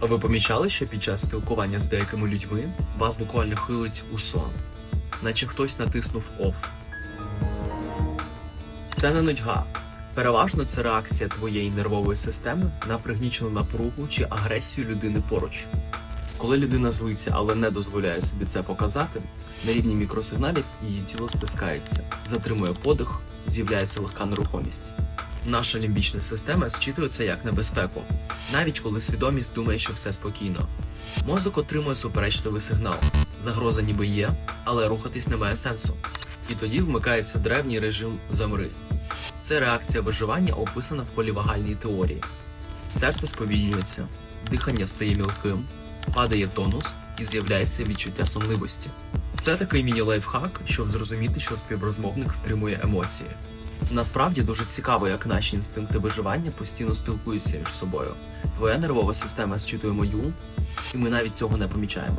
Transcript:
А ви помічали, що під час спілкування з деякими людьми вас буквально хилить у сон, наче хтось натиснув оф. Це не нудьга. Переважно це реакція твоєї нервової системи на пригнічену напругу чи агресію людини поруч. Коли людина злиться, але не дозволяє собі це показати, на рівні мікросигналів її тіло стискається, затримує подих, з'являється легка нерухомість. Наша лімбічна система зчитує це як небезпеку, навіть коли свідомість думає, що все спокійно. Мозок отримує суперечливий сигнал. Загроза ніби є, але рухатись немає сенсу. І тоді вмикається древній режим замри. Це реакція виживання, описана в полівагальній теорії. Серце сповільнюється, дихання стає мілким, падає тонус і з'являється відчуття сонливості. Це такий міні-лайфхак, щоб зрозуміти, що співрозмовник стримує емоції. Насправді дуже цікаво, як наші інстинкти виживання постійно спілкуються між собою. Твоя нервова система зчитує мою, і ми навіть цього не помічаємо.